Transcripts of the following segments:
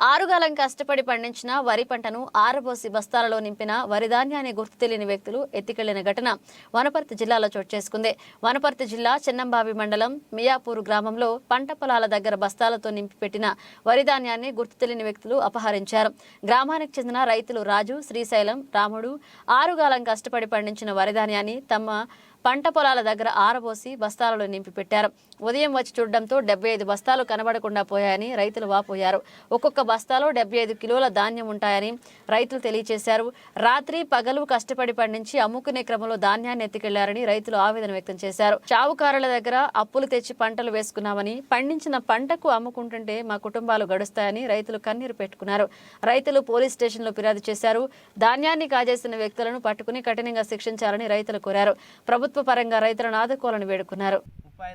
ఆరుగాలం కష్టపడి పండించిన వరి పంటను ఆరబోసి బస్తాలలో నింపిన వరి ధాన్యాన్ని గుర్తు తెలియని వ్యక్తులు ఎత్తికెళ్ళిన ఘటన వనపర్తి జిల్లాలో చోటు చేసుకుంది. వనపర్తి జిల్లా చెన్నంబావి మండలం మియాపూర్ గ్రామంలో పంట పొలాల దగ్గర బస్తాలతో నింపి పెట్టిన వరి ధాన్యాన్ని గుర్తు తెలియని వ్యక్తులు అపహరించారు. గ్రామానికి చెందిన రైతులు రాజు శ్రీశైలం రాముడు ఆరుగాలం కష్టపడి పండించిన వరి ధాన్యాన్ని తమ పంట పొలాల దగ్గర ఆరబోసి బస్తాలలో నింపి పెట్టారు. ఉదయం వచ్చి చూడడంతో డెబ్బై ఐదు బస్తాలు కనబడకుండా పోయాయని రైతులు వాపోయారు. ఒక్కొక్క బస్తాలో డెబ్బై ఐదు కిలోల ధాన్యం ఉంటాయని రైతులు తెలియజేశారు రాత్రి పగలు కష్టపడి పండించి అమ్ముకునే క్రమంలో ధాన్యాన్ని ఎత్తుకెళ్ళారని రైతులు ఆవేదన వ్యక్తం చేశారు. చావుకారుల దగ్గర అప్పులు తెచ్చి పంటలు వేసుకున్నామని పండించిన పంటకు అమ్ముకుంటుంటే మా కుటుంబాలు గడుస్తాయని రైతులు కన్నీరు పెట్టుకున్నారు. రైతులు పోలీస్ స్టేషన్లో ఫిర్యాదు చేశారు. ధాన్యాన్ని కాజేసిన వ్యక్తులను పట్టుకుని కఠినంగా శిక్షించాలని రైతులు కోరారు. ప్రభుత్వం పరంగా రైతులను ఆదుకోవాలని వేడుకున్నారు. ముప్పై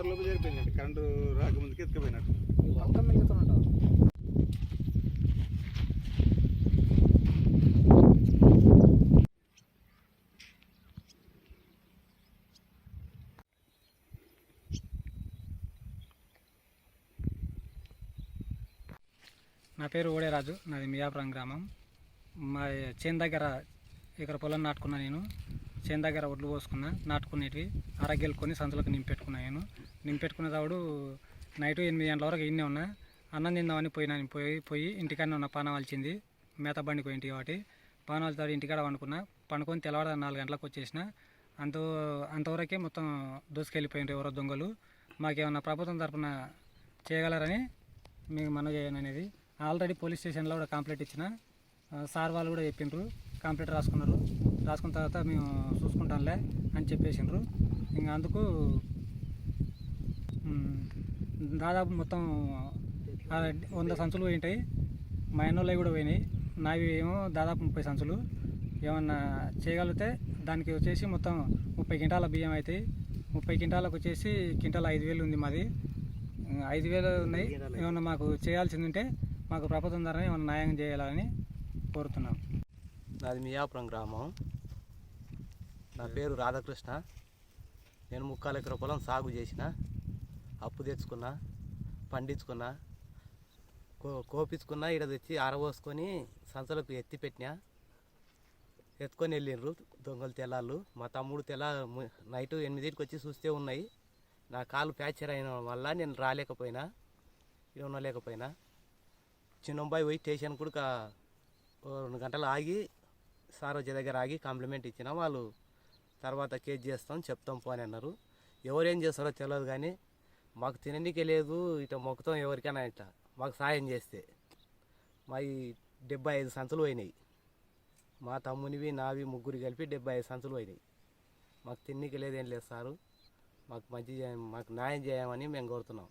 ఇది లోపు జరిపోయిందండి కరెంటు రాకముందుకి ఎత్తుకుపోయినట్టు. మొత్తం మిగులుతుంటావు నా పేరు ఓడేరాజు. నాది మియాపురం గ్రామం. మా చేను దగ్గర ఇక్కడ పొలం నాటుకున్నా నేను. చేను దగ్గర ఒడ్లు పోసుకున్నా నాటుకునేటివి అరగెలుకొని సంచులకు నింపెట్టుకున్నా నేను. నింపెట్టుకున్న తప్పుడు నైట్ ఎనిమిది గంటల వరకు ఇన్నే ఉన్నా. అన్నం తిందామని పోయినా పోయి పోయి ఇంటికాడనే ఉన్న పాన వాల్చింది మేత బండి పోయింటి కాబట్టి పాన వాల్తాడు ఇంటికాడ పండుకున్నా. పండుకొని తెల్లవారు నాలుగు గంటలకు వచ్చేసిన. అంత అంతవరకే మొత్తం దూసుకెళ్ళిపోయినారు ఎవరో దొంగలు. మాకేమన్నా ప్రభుత్వం తరపున చేయగలరని మీకు మనం చేయను అనేది. ఆల్రెడీ పోలీస్ స్టేషన్లో కూడా కంప్లైంట్ ఇచ్చిన. సార్ వాళ్ళు కూడా చెప్పిండ్రు. కంప్లీట్ రాసుకున్నారు. రాసుకున్న తర్వాత మేము చూసుకుంటాంలే అని చెప్పేసిండ్రు. ఇంకా అందుకు దాదాపు మొత్తం వంద సంచులు పోయింటాయి. మా ఎన్నోళ్ళవి కూడా పోయినాయి. నావి ఏమో దాదాపు ముప్పై సంచులు. ఏమన్నా చేయగలిగితే దానికి వచ్చేసి మొత్తం ముప్పై క్వింటాల బియ్యం అవుతాయి ముప్పై క్వింటాలకు వచ్చేసి క్వింటాల ఐదు వేలు ఉంది మాది. ఐదు వేలు ఉన్నాయి. ఏమన్నా మాకు చేయాల్సింది ఉంటే మాకు ప్రభుత్వం ద్వారా ఏమన్నా న్యాయం చేయాలని కోరుతున్నాం. నాది మియాపురం గ్రామం. నా పేరు రాధాకృష్ణ. నేను ముక్కాలు ఎకర పొలం సాగు చేసిన అప్పు తెచ్చుకున్నా పండించుకున్నా కో కోపించుకున్నా ఈడ తెచ్చి ఆరబోసుకొని సంచలకు ఎత్తి పెట్టినా ఎత్తుకొని వెళ్ళిండ్రు దొంగలు తెల్లాళ్ళు. మా తమ్ముడు తెల్ల నైట్ ఎనిమిదింటికి వచ్చి చూస్తే ఉన్నాయి. నా కాలు ఫ్రాక్చర్ అయిన వల్ల నేను రాలేకపోయినా ఇక్కడ ఉండలేకపోయినా చిన్నంబాయి పోయి స్టేషన్ కూడా రెండు గంటలు ఆగి సార్ దగ్గర ఆగి కాంప్లిమెంట్ ఇచ్చిన వాళ్ళు తర్వాత కేజ్ చేస్తాం చెప్తాం పోని అన్నారు. ఎవరేం చేస్తారో తెలియదు కానీ మాకు తిననీకే లేదు ఇట మొక్కుతాం ఎవరికైనా ఇట. మాకు సాయం చేస్తే. మా ఈ డెబ్బై ఐదు సంచులు పోయినాయి. మా తమ్మునివి నావి ముగ్గురు కలిపి డెబ్బై ఐదు సంచులు పోయినాయి. మాకు తిన్నీకి లేదేం లేదు సారు. మాకు మంచి మాకు న్యాయం చేయమని మేము కోరుతున్నాం.